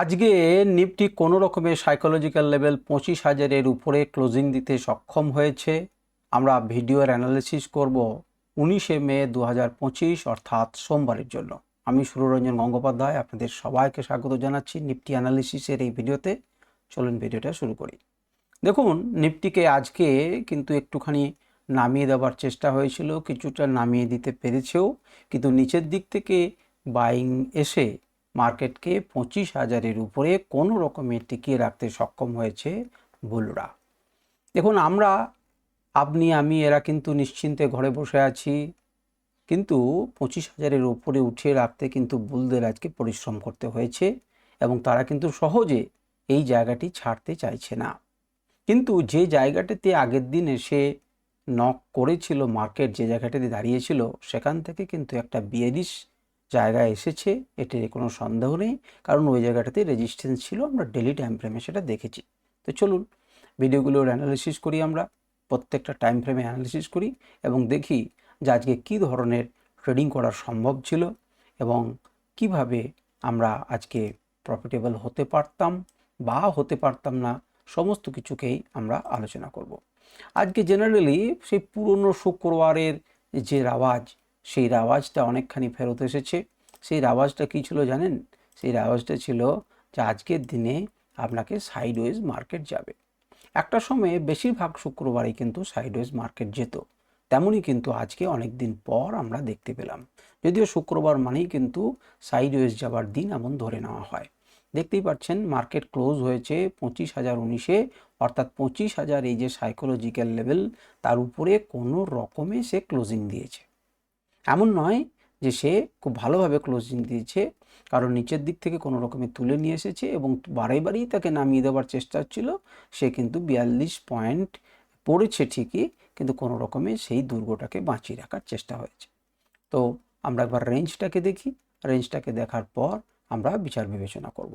আজকে নিফটি কোনো রকমের সাইকোলজিক্যাল লেভেল পঁচিশ হাজারের উপরে ক্লোজিং দিতে সক্ষম হয়েছে। আমরা ভিডিওর অ্যানালিসিস করব উনিশে মে দু হাজার পঁচিশ, অর্থাৎ সোমবারের জন্য। আমি সুররঞ্জন গঙ্গোপাধ্যায়, আপনাদের সবাইকে স্বাগত জানাচ্ছি নিফটি অ্যানালিসিসের এই ভিডিওতে। চলুন ভিডিওটা শুরু করি। দেখুন, নিফটিকে আজকে কিন্তু একটুখানি নামিয়ে দেওয়ার চেষ্টা হয়েছিল, কিছুটা নামিয়ে দিতে পেরেছেও। কিন্তু নিচের দিক থেকে বাইং এসে মার্কেটকে পঁচিশ হাজারের উপরে কোনো রকমে টিকিয়ে রাখতে সক্ষম হয়েছে বুলরা। দেখুন, আমরা, আপনি, আমি, এরা কিন্তু নিশ্চিন্তে ঘরে বসে আছি, কিন্তু পঁচিশ হাজারের উপরে উঠিয়ে রাখতে কিন্তু বুলদের আজকে পরিশ্রম করতে হয়েছে এবং তারা কিন্তু সহজে এই জায়গাটি ছাড়তে চাইছে না। কিন্তু যে জায়গাটিতে আগের দিন এসে নক করেছিল মার্কেট, যে জায়গাটিতে দাঁড়িয়েছিল, সেখান থেকে কিন্তু একটা বিয়ারিশ জায়গায় এসেছে এটির কোনো সন্দেহ নেই। কারণ ওই জায়গাটাতে রেজিস্ট্যান্স ছিল, আমরা ডেলি টাইম ফ্রেমে সেটা দেখেছি। তো চলুন, ভিডিওগুলোর অ্যানালিসিস করি আমরা, প্রত্যেকটা টাইম ফ্রেমে অ্যানালিসিস করি এবং দেখি যে আজকে কী ধরনের ট্রেডিং করা সম্ভব ছিল এবং কীভাবে আমরা আজকে প্রফিটেবল হতে পারতাম বা হতে পারতাম না, সমস্ত কিছুকেই আমরা আলোচনা করব। আজকে জেনারেলি সেই পুরনো শুক্রবারের যে রাওয়াজ সেই রাওয়াজটা অনেকখানি ফেরত এসেছে। সেই রাওয়াজটা কী ছিল জানেন? সেই রাওয়াজটা ছিল যে আজকের দিনে আপনাকে সাইডওয়েজ মার্কেট যাবে। একটা সময়ে বেশিরভাগ শুক্রবারই কিন্তু সাইডওয়েজ মার্কেট যেত। তেমনই কিন্তু আজকে অনেক দিন পর আমরা দেখতে পেলাম। যদিও শুক্রবার মানেই কিন্তু সাইডওয়েজ যাবার দিন এমন ধরে নেওয়া হয়। দেখতেই পাচ্ছেন মার্কেট ক্লোজ হয়েছে পঁচিশ হাজার উনিশে। অর্থাৎ পঁচিশ হাজার এই যে সাইকোলজিক্যাল লেভেল তার উপরে কোনো রকমে সে ক্লোজিং দিয়েছে। এমন নয় যে সে খুব ভালোভাবে ক্লোজিং দিয়েছে, কারণ নিচের দিক থেকে কোনো রকমে তুলে নিয়ে এসেছে এবং বারে বারেই তাকে নামিয়ে দেওয়ার চেষ্টা ছিল। সে কিন্তু বিয়াল্লিশ পয়েন্ট পড়েছে ঠিকই, কিন্তু কোনো রকমে সেই দুর্গটাকে বাঁচিয়ে রাখার চেষ্টা হয়েছে। তো আমরা একবার রেঞ্জটাকে দেখি। রেঞ্জটাকে দেখার পর আমরা বিচার বিবেচনা করব।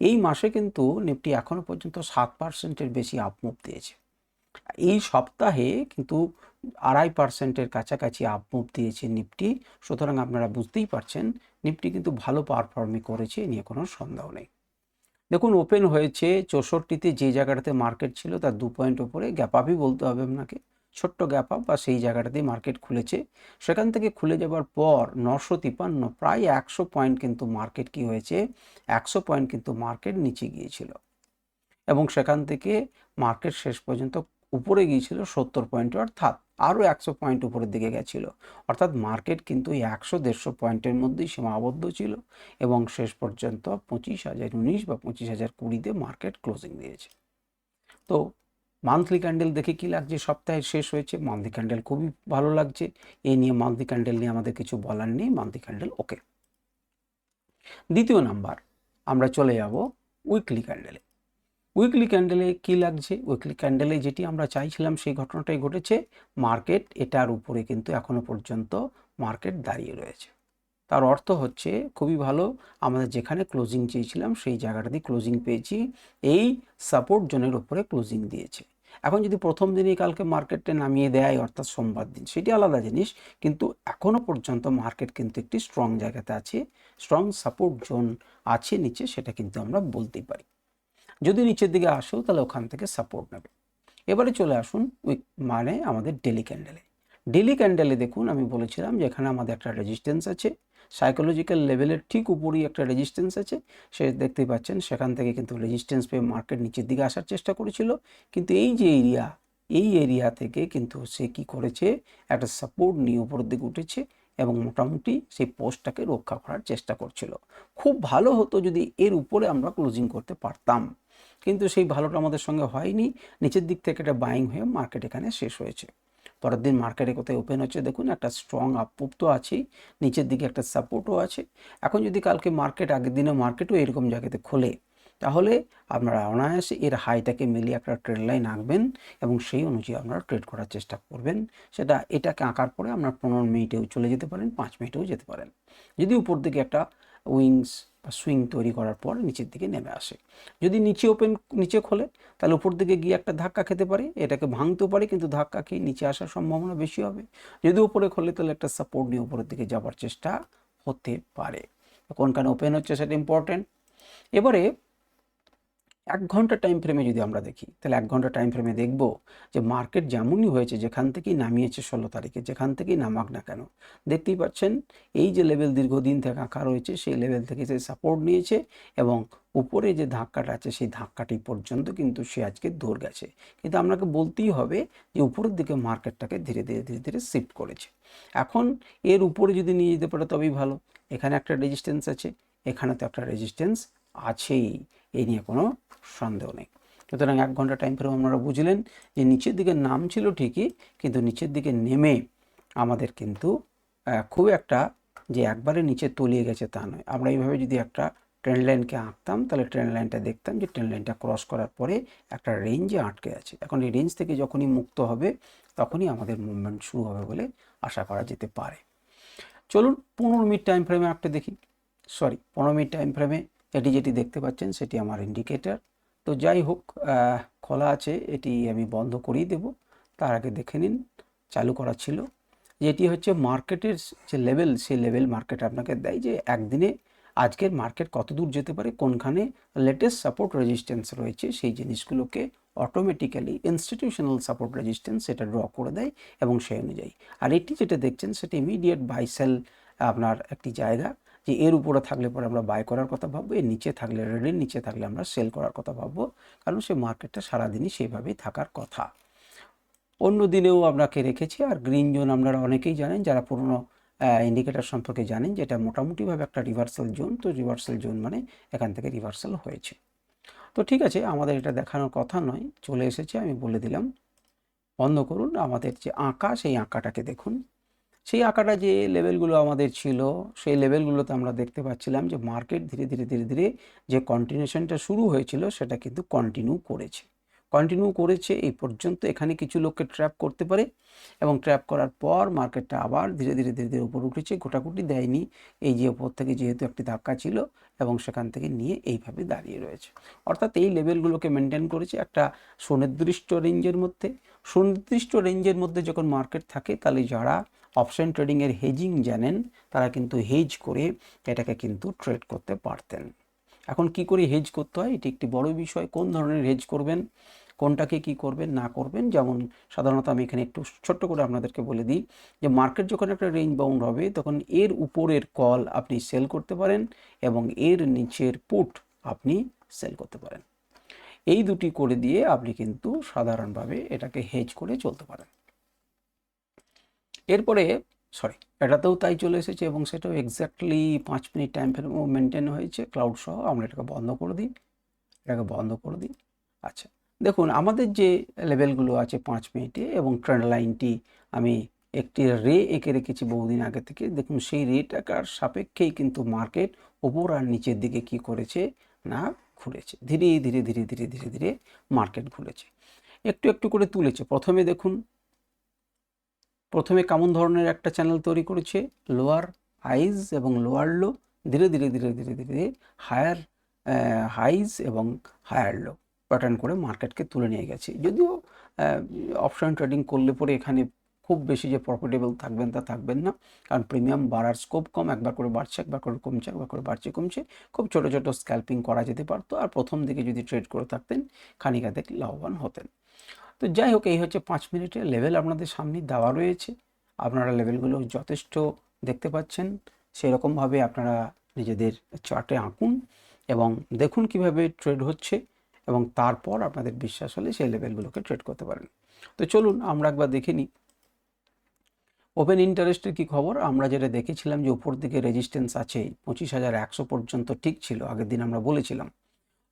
এই মাসে কিন্তু নিফটি এখনও পর্যন্ত সাত পার্সেন্টের বেশি আপমুভ দিয়েছে। এই সপ্তাহে কিন্তু আড়াই পার্সেন্টের কাছাকাছি আপমুভ দিয়েছে নিফটি সুতরাং আপনারা বুঝতেই পারছেন নিফটি কিন্তু ভালো পারফর্মই করেছে নিয়ে কোনো সন্দেহ নেই। দেখুন ওপেন হয়েছে, চৌষট্টিতে যে জায়গাটাতে মার্কেট ছিল তার দু পয়েন্ট ওপরে গ্যাপ আপই বলতে হবে আপনাকে। ছোট্ট গ্যাপ আপ বা সেই জায়গাটাতেই মার্কেট খুলেছে। সেখান থেকে খুলে যাবার পর নশো তিপান্ন, প্রায় একশো পয়েন্ট কিন্তু মার্কেট কি হয়েছে? একশো পয়েন্ট কিন্তু মার্কেট নিচে গিয়েছিল। এবং সেখান থেকে মার্কেট শেষ পর্যন্ত উপরে গিয়েছিল সত্তর পয়েন্ট অর্থাৎ আরও একশো পয়েন্ট উপরের দিকে গেছিল। অর্থাৎ মার্কেট কিন্তু এই একশো দেড়শো পয়েন্টের মধ্যেই সীমাবদ্ধ ছিল এবং শেষ পর্যন্ত পঁচিশ হাজার উনিশ বা পঁচিশ হাজার কুড়িতে মার্কেট ক্লোজিং দিয়েছে। তো মান্থলি ক্যান্ডেল দেখে কি লাগছে? সপ্তাহের শেষ হয়েছে মান্থলি ক্যান্ডেল খুবই ভালো লাগছে। এই নিয়ে মান্থলি ক্যান্ডেল নিয়ে আমাদের কিছু বলার নেই মান্থলি ক্যান্ডেল ওকে দ্বিতীয় নাম্বার আমরা চলে যাব উইকলি ক্যান্ডেলে উইকলি ক্যান্ডেলে কি লাগছে? উইকলি ক্যান্ডেলে যেটি আমরা চাইছিলাম সেই ঘটনাটাই ঘটেছে। মার্কেট এটার উপরে কিন্তু এখনও পর্যন্ত মার্কেট দাঁড়িয়ে রয়েছে। তার অর্থ হচ্ছে খুবই ভালো, আমাদের যেখানে ক্লোজিং চেয়েছিলাম সেই জায়গাটাতেই ক্লোজিং পেয়েছি। এই সাপোর্ট জোনের উপরে ক্লোজিং দিয়েছে। এখন যদি প্রথম দিনই কালকে মার্কেটে নামিয়ে দেয়, অর্থাৎ সোমবার দিন, সেটি আলাদা জিনিস, কিন্তু এখনও পর্যন্ত মার্কেট কিন্তু একটি স্ট্রং জায়গাতে আছে। স্ট্রং সাপোর্ট জোন আছে নিচে, সেটা কিন্তু আমরা বলতেই পারি। যদি নিচের দিকে আসো, তাহলে ওখান থেকে সাপোর্ট নেবে। এবারে চলে আসুন উইক মানে আমাদের ডেলি ক্যান্ডেলে ডেলি ক্যান্ডেলে দেখুন, আমি বলেছিলাম যে এখানে আমাদের একটা রেজিস্ট্যান্স আছে। সাইকোলজিক্যাল লেভেলের ঠিক উপরেই একটা রেজিস্ট্যান্স আছে। সে দেখতেই পাচ্ছেন, সেখান থেকে কিন্তু রেজিস্ট্যান্স পেয়ে মার্কেট নিচের দিকে আসার চেষ্টা করেছিল। কিন্তু এই যে এরিয়া এই এরিয়া থেকে কিন্তু সে কি করেছে? একটা সাপোর্ট নিয়ে উপরের দিকে উঠেছে এবং মোটামুটি সেই পোস্টটাকে রক্ষা করার চেষ্টা করছিল। খুব ভালো হতো যদি এর উপরে আমরা ক্লোজিং করতে পারতাম। কিন্তু সেই ভালোটা আমাদের সঙ্গে হয়নি। নিচের দিক থেকে একটা বাইং হয়ে মার্কেট এখানে শেষ হয়েছে। পরের দিন মার্কেটে কোথায় ওপেন হচ্ছে দেখুন, একটা স্ট্রং আপমুভ তো আছেই, নিচের দিকে একটা সাপোর্টও আছে। এখন যদি কালকে মার্কেট আগের দিনে মার্কেটও এরকম জায়গাতে খোলে, তাহলে আপনারা অনায়াসে এর হাইটাকে মিলিয়ে একটা ট্রেড লাইন আঁকবেন এবং সেই অনুযায়ী আপনারা ট্রেড করার চেষ্টা করবেন। সেটা, এটাকে আঁকার পরে আপনার পনেরো মিনিটেও চলে যেতে পারেন, পাঁচ মিনিটেও যেতে পারেন। যদি উপর দিকে একটা উইংস সুইং তৈরি করার পর নিচের দিকে নেমে আসে। যদি নিচে ওপেন, নিচে খোলে, তাহলে উপর দিকে গিয়ে একটা ধাক্কা খেতে পারে। এটাকে ভাঙতেও পারে, কিন্তু ধাক্কা খেয়ে নিচে আসার সম্ভাবনা বেশি হবে। যদি উপরে খোলে, তাহলে একটা সাপোর্ট নিয়ে উপরের দিকে যাবার চেষ্টা হতে পারে। কোনখানে ওপেন হচ্ছে সেটা ইম্পর্টেন্ট এবারে এক ঘণ্টা টাইম ফ্রেমে যদি আমরা দেখি, তাহলে এক ঘণ্টা টাইম ফ্রেমে দেখব যে মার্কেট যেমনই হয়েছে, যেখান থেকেই নামিয়েছে ষোলো তারিখে, যেখান থেকেই নামাক না কেন, দেখতেই পাচ্ছেন এই যে লেভেল দীর্ঘদিন থেকে আঁকা রয়েছে, সেই লেভেল থেকে সে সাপোর্ট নিয়েছে এবং উপরে যে ধাক্কাটা আছে, সেই ধাক্কাটি পর্যন্ত কিন্তু সে আজকে দৌড় গেছে। কিন্তু আপনাকে বলতেই হবে যে উপরের দিকে মার্কেটটাকে ধীরে ধীরে ধীরে ধীরে শিফট করেছে। এখন এর উপরে যদি নিয়ে যেতে পারে তবেই ভালো। এখানে একটা রেজিস্ট্যান্স আছে এখানে তো একটা রেজিস্ট্যান্স আছেই। এই নিয়ে কোনো সন্দেহ নেই। সুতরাং এক ঘণ্টা টাইম ফ্রেম আপনারা বুঝলেন যে নিচের দিকে নাম ছিল ঠিকই, কিন্তু নিচের দিকে নেমে আমাদের কিন্তু খুব একটা যে একবারে নিচে তলিয়ে গেছে তা নয়। আমরা এইভাবে যদি একটা ট্রেন লাইনকে আঁকতাম, তাহলে ট্রেন লাইনটা দেখতাম যে ট্রেন লাইনটা ক্রস করার পরে একটা রেঞ্জে আটকে আছে। এখন এই রেঞ্জ থেকে যখনই মুক্ত হবে, তখনই আমাদের মুভমেন্ট শুরু হবে বলে আশা করা যেতে পারে। চলুন পনেরো মিনিট টাইম ফ্রেমে একটা দেখি। সরি পনেরো মিনিট টাইম ফ্রেমে এটি যেটি দেখতে পাচ্ছেন, সেটি আমার ইন্ডিকেটার তো যাই হোক খোলা আছে, এটি আমি বন্ধ করিয়ে দেব। তার আগে দেখে নিন, চালু করা ছিল। যেটি হচ্ছে মার্কেটের যে লেভেল সেই লেভেল মার্কেট আপনাকে দেয় যে একদিনে আজকের মার্কেট কত দূর যেতে পারে, কোনখানে লেটেস্ট সাপোর্ট রেজিস্ট্যান্স রয়েছে, সেই জিনিসগুলোকে অটোমেটিক্যালি ইনস্টিটিউশনাল সাপোর্ট রেজিস্ট্যান্স সেটা ড্র করে দেয় এবং সেই অনুযায়ী। আর এটি যেটা দেখছেন, সেটা ইমিডিয়েট বাই সেল আপনার একটি জায়গা। যে এর উপরে থাকলে পরে আমরা বাই করার কথা ভাববো, এর নিচে থাকলে রেডের নিচে থাকলে আমরা সেল করার কথা ভাববো। কারণ সে মার্কেটটা সারাদিনই সেইভাবেই থাকার কথা। অন্য দিনেও আপনাকে রেখেছি, আর গ্রিন জোন আপনারা অনেকেই জানেন, যারা পুরনো ইন্ডিকেটর সম্পর্কে জানেন, যেটা মোটামুটিভাবে একটা রিভার্সাল জোন তো রিভার্সাল জোন মানে এখান থেকে রিভার্সাল হয়েছে। তো ঠিক আছে, আমাদের এটা দেখানোর কথা নয়, চলে এসেছে, আমি বলে দিলাম। বন্ধ করুন, আমাদের যে আঁকা, সেই আঁকাটাকে দেখুন। সেই আঁকাটা যে লেভেলগুলো আমাদের ছিল, সেই লেভেলগুলোতে আমরা দেখতে পাচ্ছিলাম যে মার্কেট ধীরে ধীরে ধীরে ধীরে যে কন্টিনিউশনটা শুরু হয়েছিল, সেটা কিন্তু কন্টিনিউ করেছে। কন্টিনিউ করেছে এই পর্যন্ত এখানে কিছু লোককে ট্র্যাপ করতে পারে এবং ট্র্যাপ করার পর মার্কেটটা আবার ধীরে ধীরে ধীরে ধীরে উপর উঠেছে গোটাগুটি দেয়নি। এই যে ওপর থেকে যেহেতু একটি ধাক্কা ছিল এবং সেখান থেকে নিয়ে এইভাবে দাঁড়িয়ে রয়েছে। অর্থাৎ এই লেভেলগুলোকে মেনটেন করেছে একটা সুনির্দিষ্ট রেঞ্জের মধ্যে। সুনির্দিষ্ট রেঞ্জের মধ্যে যখন মার্কেট থাকে, তাহলে যারা অপশন ট্রেডিংয়ের হেজিং জানেন, তারা কিন্তু হেজ করে এটাকে কিন্তু ট্রেড করতে পারতেন। এখন কি করে হেজ করতে হয়? এটি একটি বড় বিষয়। কোন ধরনের হেজ করবেন? কোনটাকে কি করবেন? না করবেন? যেমন সাধারণত আমি এখানে একটু ছোট্ট করে আপনাদেরকে বলে দিই যে মার্কেট যখন একটা রেঞ্জ বাউন্ড হবে, তখন এর উপরের কল আপনি সেল করতে পারেন এবং এর নিচের পুট আপনি সেল করতে পারেন। এই দুটি করে দিয়ে আপনি কিন্তু সাধারণভাবে এটাকে হেজ করে চলতে পারেন। এরপরে সরি এটাতেও তাই চলে এসেছে এবং সেটাও এক্স্যাক্টলি পাঁচ মিনিট টাইম ফ্রেম মেনটেন হয়েছে। ক্লাউড সহ আমরা এটাকে বন্ধ করে দিই। এটাকে বন্ধ করে দিই। আচ্ছা দেখুন, আমাদের যে লেভেলগুলো আছে পাঁচ মিনিটে এবং ট্রেন্ড লাইনটি আমি একটি রে এঁকে রেখেছি বহুদিন আগে থেকে, দেখুন সেই রেটাকার সাপেক্ষেই কিন্তু মার্কেট ওপর আর নিচের দিকে কি করেছে না ঘুরেছে ধীরে ধীরে ধীরে ধীরে ধীরে ধীরে মার্কেট ঘুরেছে একটু একটু করে তুলেছে। প্রথমে দেখুন প্রথমে কেমন ধরনের একটা চ্যানেল তৈরি করেছে? লোয়ার হাইজ এবং লোয়ার লো ধীরে ধীরে ধীরে ধীরে ধীরে হায়ার হাইজ এবং হায়ার লো প্যাটার্ন করে মার্কেটকে তুলে নিয়ে গেছে। যদিও অপশন ট্রেডিং করলে পরে এখানে খুব বেশি যে প্রফিটেবল থাকবেন তা থাকবেন না। কারণ প্রিমিয়াম বাড়ার স্কোপ কম, একবার করে বাড়ছে, একবার করে কমছে, একবার করে বাড়ছে, কমছে। খুব ছোট ছোট স্ক্যাল্পিং করা যেতে পারতো। আর প্রথম দিকে যদি ট্রেড করে থাকতেন খানিকাতে লাভবান হতেন। তো যাই হোক, এই হচ্ছে পাঁচ মিনিটের লেভেল আপনাদের সামনে দেওয়া রয়েছে। আপনারা লেভেলগুলো যথেষ্ট দেখতে পাচ্ছেন। সেরকমভাবে আপনারা নিজেদের চার্টে আঁকুন এবং দেখুন কীভাবে ট্রেড হচ্ছে এবং তারপর আপনাদের বিশ্বাস হলে সেই লেভেলগুলোকে ট্রেড করতে পারেন। তো চলুন, আমরা একবার দেখে নিই। ওপেন ইন্টারেস্টের কি খবর? আমরা যেটা দেখেছিলাম যে উপর দিকে রেজিস্ট্যান্স আছে, পঁচিশ হাজার একশো পর্যন্ত ঠিক ছিল, আগের দিন আমরা বলেছিলাম।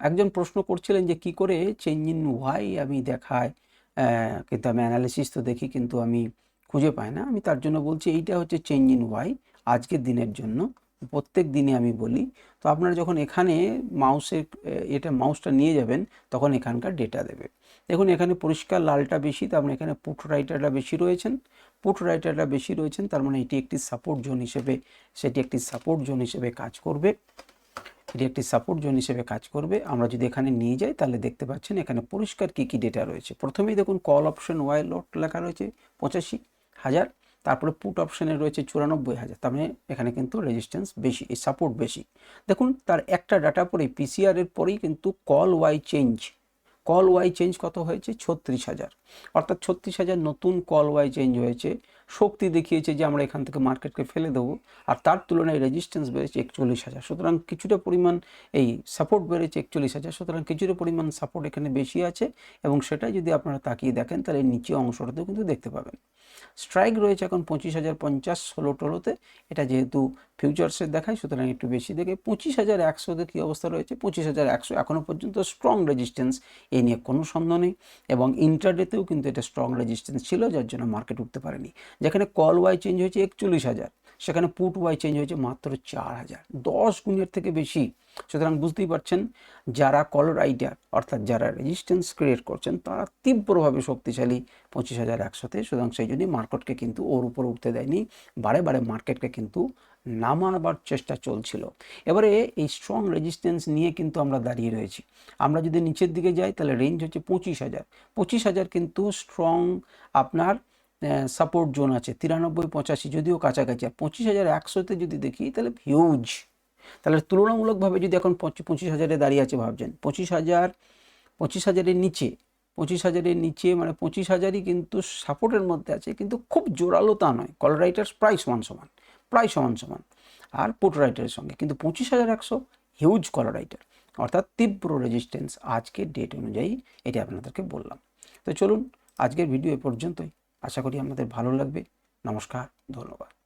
একজন প্রশ্ন করছিলেন যে কি করে চেঞ্জ ইন ওয়াই আমি দেখায় কিন্তু আমি অ্যানালিসিস তো দেখি, কিন্তু আমি খুঁজে পাই না। আমি তার জন্য বলছি, এইটা হচ্ছে চেঞ্জ ইন ওয়াই আজকের দিনের জন্য। প্রত্যেক দিনে আমি বলি। তো আপনারা যখন এখানে মাউসের এটা মাউসটা নিয়ে যাবেন, তখন এখানকার ডেটা দেবে। দেখুন, এখানে পরিষ্কার লালটা বেশি, তার মানে এখানে পুট রাইটারটা বেশি রয়েছেন। পুট রাইটাররা বেশি রয়েছেন, তার মানে এটি একটি সাপোর্ট জোন হিসেবে, সেটি একটি সাপোর্ট জোন হিসেবে কাজ করবে। একটি সাপোর্ট জোন হিসেবে কাজ করবে। আমরা যদি এখানে নিয়ে যাই, তাহলে দেখতে পাচ্ছেন এখানে পরিষ্কার কী কী ডেটা রয়েছে। প্রথমেই দেখুন কল অপশন ওয়াই লট লেখা রয়েছে, পঁচাশি হাজার। তারপরে পুট অপশানে রয়েছে চুরানব্বই হাজার। তার মানে এখানে কিন্তু রেজিস্ট্যান্স বেশি, এই সাপোর্ট বেশি। দেখুন, তার একটা ডাটা পরেই পিসিআর এর পরেই কিন্তু call Y change call Y change কত হয়েছে? ছত্রিশ হাজার। অর্থাৎ ছত্রিশ হাজার নতুন কল ওয়াই চেঞ্জ হয়েছে। শক্তি দেখিয়েছে যে আমরা এখান থেকে মার্কেটকে ফেলে দেবো, আর তার তুলনায় রেজিস্ট্যান্স বেড়েছে একচল্লিশ হাজার। সুতরাং কিছুটা পরিমাণ এই সাপোর্ট বেড়েছে একচল্লিশ হাজার। সুতরাং কিছুটা পরিমাণ সাপোর্ট এখানে বেশি আছে, এবং সেটা যদি আপনারা তাকিয়ে দেখেন, তাহলে নিচে অংশটাতেও কিন্তু দেখতে পাবেন। স্ট্রাইক রয়েছে এখন পঁচিশ হাজার পঞ্চাশ ষোলো টোলোতে। এটা যেহেতু ফিউচার্সের দেখায়, সুতরাং একটু বেশি দেখে পঁচিশ হাজার একশোতে কী অবস্থা রয়েছে? পঁচিশ হাজার একশো এখনও পর্যন্ত স্ট্রং রেজিস্ট্যান্স এ নিয়ে কোনো সন্দেহ নেই। এবং ইন্টারডেতেও কিন্তু এটা স্ট্রং রেজিস্ট্যান্স ছিল, যার জন্য মার্কেট উঠতে পারেনি। যেখানে কল ওয়াই চেঞ্জ হয়েছে একচল্লিশ হাজার, সেখানে পুট ওয়াই চেঞ্জ হয়েছে মাত্র চার হাজার। দশ গুণের থেকে বেশি সুতরাং বুঝতেই পারছেন, যারা কল রাইটার অর্থাৎ যারা রেজিস্ট্যান্স ক্রিয়েট করছেন, তারা তীব্রভাবে শক্তিশালী পঁচিশ হাজার একশোতে সুতরাং সেই জন্যই মার্কেটকে কিন্তু ওর উপরে উঠতে দেয়নি, বারে বারে মার্কেটকে কিন্তু নামাবার চেষ্টা চলছিল। এবারে এই স্ট্রং রেজিস্ট্যান্স নিয়ে কিন্তু আমরা দাঁড়িয়ে রয়েছি। আমরা যদি নিচের দিকে যাই, তাহলে রেঞ্জ হচ্ছে পঁচিশ হাজার। পঁচিশ হাজার কিন্তু স্ট্রং আপনার সাপোর্ট জোন আছে, তিরানব্বই, পঁচাশি, যদিও কাছাকাছি। আর পঁচিশ হাজার একশোতে যদি দেখি, তাহলে হিউজ তাহলে তুলনামূলকভাবে যদি এখন পঁচিশ হাজারে দাঁড়িয়ে আছে ভাবছেন, পঁচিশ হাজার, পঁচিশ হাজারের নিচে, পঁচিশ হাজারের নিচে মানে পঁচিশ হাজারই কিন্তু সাপোর্টের মধ্যে আছে, কিন্তু খুব জোরালো তা নয়। কল রাইটার্স প্রায় সমান সমান, প্রায় সমান সমান। আর পোট রাইটারের সঙ্গে, কিন্তু পঁচিশ হাজার একশো, হিউজ কল রাইটার। অর্থাৎ তীব্র রেজিস্ট্যান্স আজকের ডেট অনুযায়ী এটি আপনাদেরকে বললাম। তো চলুন, আজকের ভিডিও এ পর্যন্তই। আশা করি আপনাদের ভালো লাগবে। নমস্কার, ধন্যবাদ।